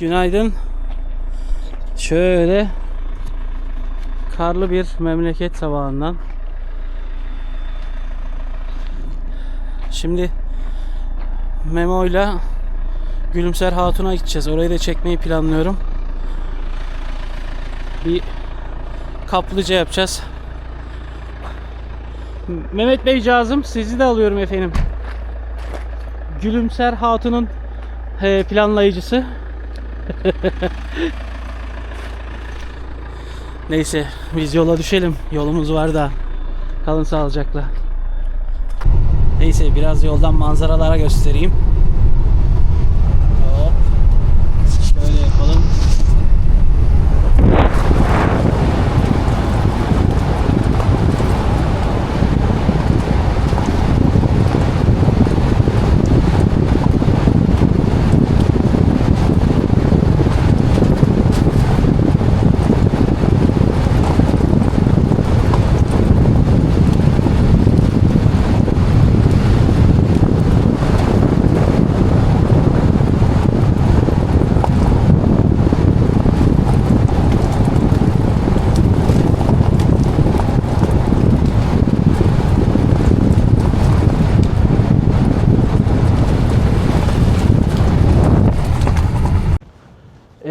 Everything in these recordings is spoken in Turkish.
Günaydın. Şöyle karlı bir memleket sabahından. Şimdi Memo'yla Gülümser Hatun'a gideceğiz. Orayı da çekmeyi planlıyorum. Bir kaplıca yapacağız. Mehmet Bey cazım sizi de alıyorum efendim. Gülümser Hatun'un e, planlayıcısı. Neyse biz yola düşelim. Yolumuz var da. Kalın sağlıcakla. Neyse biraz yoldan manzaralara göstereyim. Hop. Şöyle yapalım.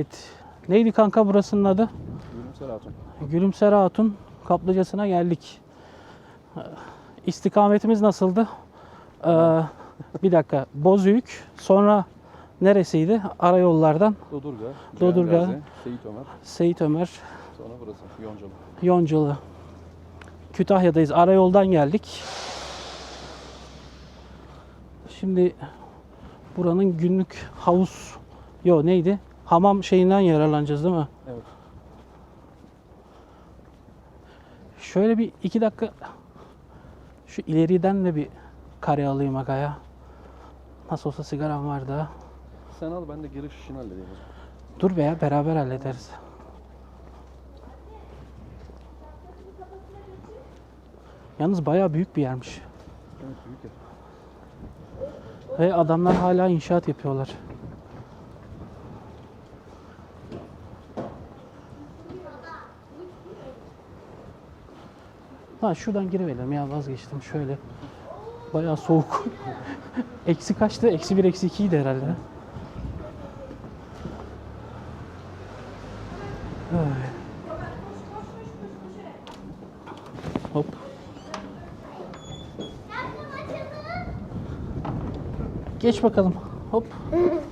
Evet. Neydi kanka burasının adı? Gülümser Hatun. Gülümser Hatun kaplıcasına geldik. İstikametimiz nasıldı? Ee, bir dakika. Bozüyük. Sonra neresiydi? Arayollardan Dodurga. Dodurga. Gazi, Seyit Ömer. Seyit Ömer, Sonra burası Yoncalı. Yoncalı. Kütahya'dayız. Arayoldan geldik. Şimdi buranın günlük havuz yo neydi? Hamam şeyinden yararlanacağız değil mi? Evet. Şöyle bir iki dakika şu ileriden de bir kare alayım agaya. Nasıl olsa sigaram var da. Sen al ben de giriş işini halledeyim. Dur be ya beraber hallederiz. Yalnız bayağı büyük bir yermiş. Evet büyük yer. Ve adamlar hala inşaat yapıyorlar. Ha şuradan giriverelim ya vazgeçtim şöyle. Bayağı soğuk. eksi kaçtı? Eksi bir, eksi ikiydi herhalde. Ay. Hop. Geç bakalım. Hop.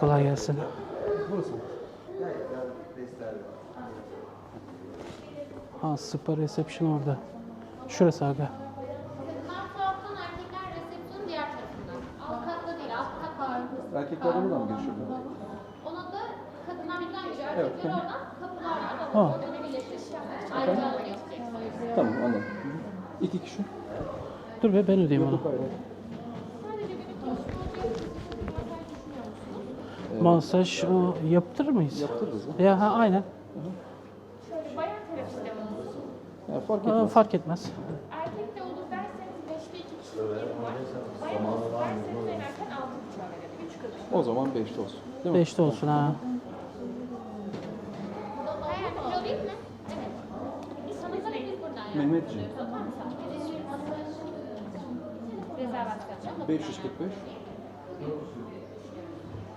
Kolay gelsin. Ha, spa reception orada. Şurası aga. Erkekler buradan mı yapıyor? Ona da kadınlar birden. Evet, Erkekler hı. oradan kapılar var. Ha. Oradan. Ayrıca. Tamam anladım. İki kişi. Dur be ben ödeyeyim onu. Yok hayır. Sadece bir konuşma yapmayı Masaj o, yaptırır mıyız? Yaptırırız ya. Ya ha aynen. Şöyle bayan terapiste olursun. ya fark etmez. fark etmez. Erkek de olur derseniz 5'te 2 kişilik yerim var. Bayan olur derseniz en erken 6 buçuğa verelim. 3 kadın. O zaman beşte olsun. Değil mi? Beşte olsun ha. Yani. Mehmetciğim. Rezervasyon. 545.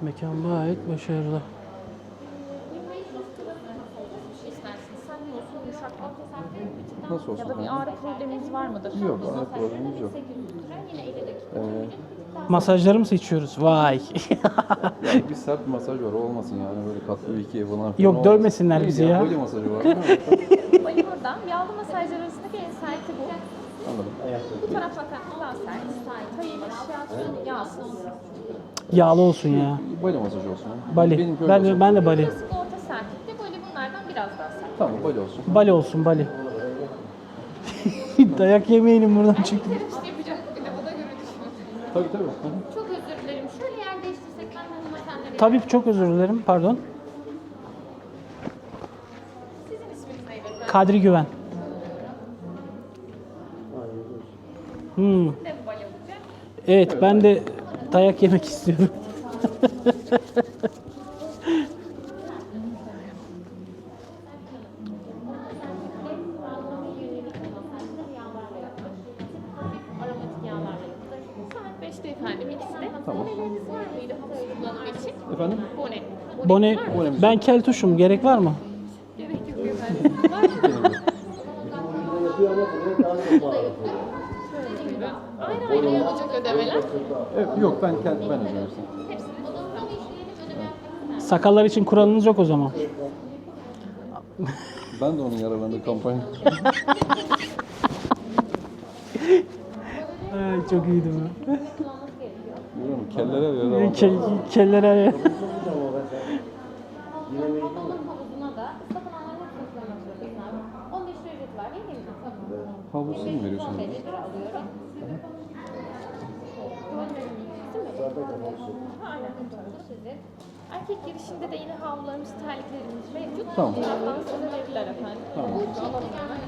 Mekan gayet başarılı. Bir Nasıl olsun? Ya da bir ağrı probleminiz var mıdır? Yok ağrı problemimiz yok. 800 lira yine 50 dakika. Ee, Masajları mı seçiyoruz? Vay. ya bir sert masaj var olmasın yani böyle katlı ikiye falan. falan Yok, olmasın. dövmesinler bizi ya. Böyle masajı var. Bali buradan. Yağlı masajlar arasındaki en serti bu. Anladım. Bu taraf zaten daha sert. Hayır, aşağı yağsız. Yağlı olsun ya. Bali masajı olsun. Bali. Benimki Ben, ben de Bali. Burası orta sertlikte böyle bunlardan biraz daha sert. Tamam bali olsun. Bali olsun Bali. Dayak yemeyelim buradan çıktı. Serişte yapacak bir de o da görünüşmüyor. Tabii tabii. Çok özür dilerim. Şöyle yer değiştirsek ben hanımefendileri. Tabii çok özür dilerim. Pardon. Sizin isminiz neydi? Kadri Güven. Hmm. Evet ben de dayak yemek istiyorum. Aromatik yağlarla yapılır. Saat 5'te efendim? Bone. Bone, ben keltuşum gerek var mı? Gerek yok efendim. Var mı? Ayrı olacak ödemeler. Evet, yok ben kendim ben. Hepsini Sakallar için kuralınız yok o zaman. Ben de onun yararlandığı kampanya. Ay, çok iyiydi bu. Kellere yararlandı. Ke kellere Toplam havuzuna da satın almanın hepsini kullanmak zorundayız abi. 15 lira ücreti var değil mi? Havuzsuz mu veriyorsun? 15 lira alıyorum. Aynen. Bu sizin. Erkek girişinde de yine havlularımız, terliklerimiz mevcut. Tamam. Birazdan size verirler efendim. Tamam. Bu alalım hemen.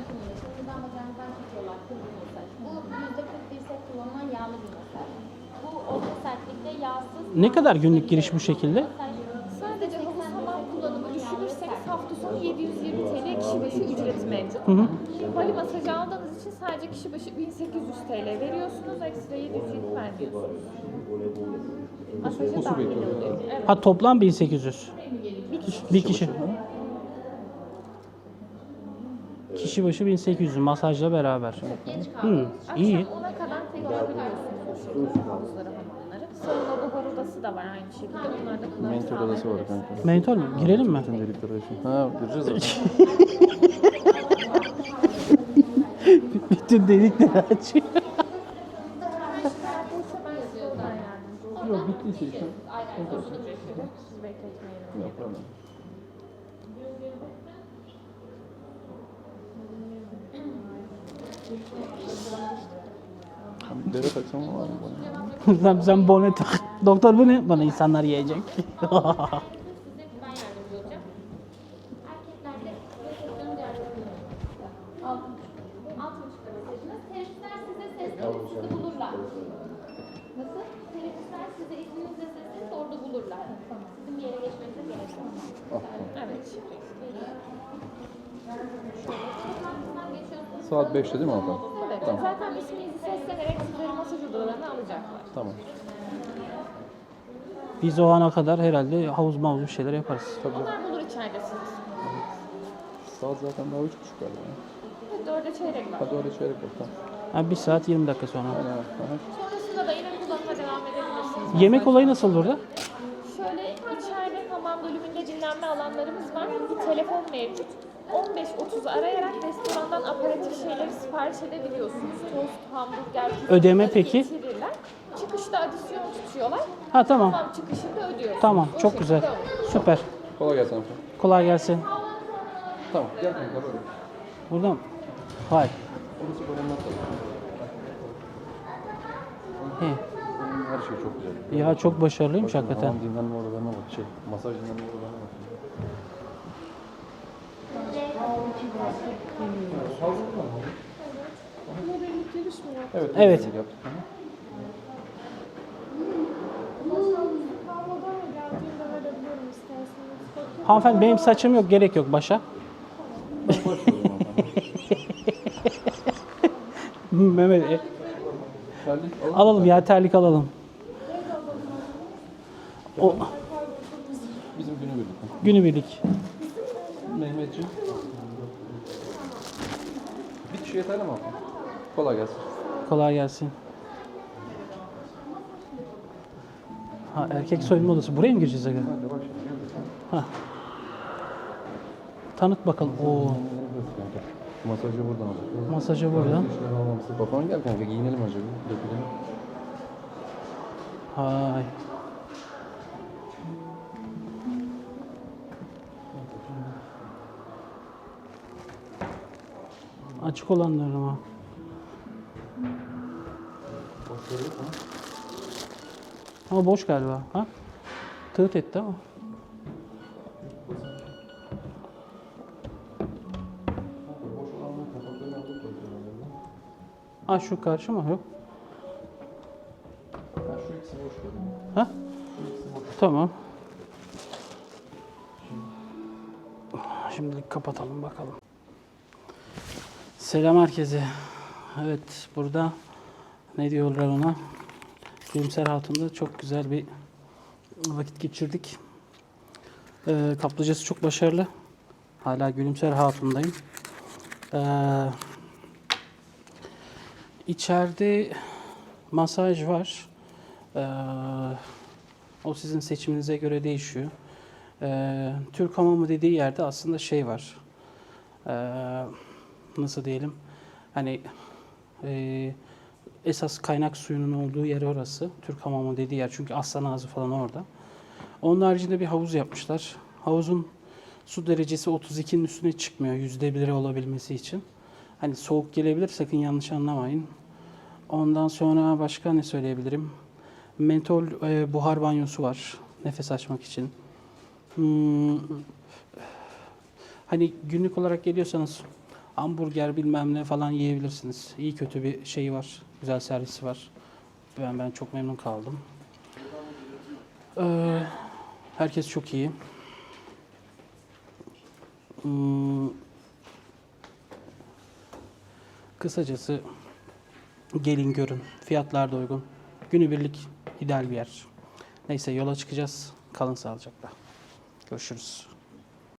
Şuradan bacağınızdan çekiyorlar. Kırmızı masaj. Bu %41 set kullanılan yağlı bir masaj. Bu orta sertlikte yağsız. Ne kadar günlük giriş bu şekilde? Sadece havuz hamam kullanımı düşünürseniz hafta sonu 720 TL kişi başı ücreti mevcut. Hı hı. Bali masajı aldığınız için sadece kişi başı 1800 TL veriyorsunuz. Ekstra 720 vermiyorsunuz. Masaja dahil oluyor. Evet. Ha toplam 1800. Bir kişi. Bir kişi. Kişi başı 1800 masajla beraber. Geç Hı, kaldınız. iyi. Akşam 10'a kadar tek alabiliyorsunuz bu şekilde havuzları, hamamları. Sauna buhar odası da var aynı şekilde. Onlar da Mentor odası var kanka. Mentol mü? Girelim mi? Bütün delikleri açın. Ha gireceğiz zaten. Bütün delikleri açıyor. Yok bittiyse işte. Aynen. Siz bekletmeyin. Yok problem. Dere taksam var mı bana? sen, sen bonet tak. Doktor bu ne? Bana insanlar yiyecek. Saat 5'te değil mi abla? Evet. Tamam. Zaten isminizi seslenerek sizleri masaj odalarına alacaklar. Tamam. Biz o ana kadar herhalde havuz mavuz bir şeyler yaparız. Tabii. Onlar bulur içeride sizi. Saat zaten daha 3.30 galiba. ya. Evet, dörde çeyrek var. Hadi oraya çeyrek bak tamam. Ha, bir saat 20 dakika sonra. Aynen. Aha. Sonrasında da yine kullanıma devam edebilirsiniz. Yemek olayı nasıl burada? Şöyle içeride hamam bölümünde dinlenme alanlarımız var. Bir telefon mevcut. 15-30 arayarak restorandan aparatif şeyleri sipariş edebiliyorsunuz. Tost, hamburger, pizza Ödeme peki? Getirirler. Çıkışta adisyon tutuyorlar. Ha tamam. Hamam çıkışında ödüyorsunuz. Tamam O çok şekilde güzel. olur. Süper. Kolay gelsin. Kolay gelsin. Tamam. Gel kanka böyle. Burada mı? Hay. Orası böyle nasıl? He. Her şey çok güzel. Ya çok başarılıymış hakikaten. Hamam dinlenme odalarına bak. Şey, masaj dinlenme odalarına bak. Evet. Evet. temizlik yaptık. Aha. Hanımefendi benim saçım yok gerek yok başa. Mehmet e, alalım. ya terlik alalım. O Bizim günübirlik. günübirlik. Mehmetciğim. Bir kişi yeterli mi abla? Kolay gelsin. Kolay gelsin. Ha erkek soyunma odası. Buraya mı gireceğiz aga? Hadi şimdi. Ha. Tanıt bakalım. Oo, Masajı buradan alacak. masajı burada. Babam gel kanka giyinelim acaba. Dökülelim. Hay. Açık olanları mı? Ama boş galiba. Ha? Tığıt etti ama. Ha şu karşı mı? Yok. Ha, şu ikisi boş görünüyor. Ha? Tamam. Şimdilik kapatalım bakalım. Selam herkese. Evet burada ne diyorlar ona? Gülümser Hatun'da çok güzel bir vakit geçirdik. Ee, kaplıcası çok başarılı. Hala Gülümser Hatun'dayım. Ee, içeride masaj var. Ee, o sizin seçiminize göre değişiyor. Ee, Türk hamamı dediği yerde aslında şey var. Ee, nasıl diyelim? Hani e, esas kaynak suyunun olduğu yer orası. Türk hamamı dediği yer. Çünkü aslan ağzı falan orada. Onun haricinde bir havuz yapmışlar. Havuzun su derecesi 32'nin üstüne çıkmıyor yüzde biri olabilmesi için. Hani soğuk gelebilir sakın yanlış anlamayın. Ondan sonra başka ne söyleyebilirim? Mentol e, buhar banyosu var nefes açmak için. Hmm, hani günlük olarak geliyorsanız hamburger bilmem ne falan yiyebilirsiniz. İyi kötü bir şey var. Güzel servisi var. Ben ben çok memnun kaldım. Ee, herkes çok iyi. Hmm, kısacası gelin görün. Fiyatlar da uygun. Günübirlik ideal bir yer. Neyse yola çıkacağız. Kalın sağlıcakla. Görüşürüz.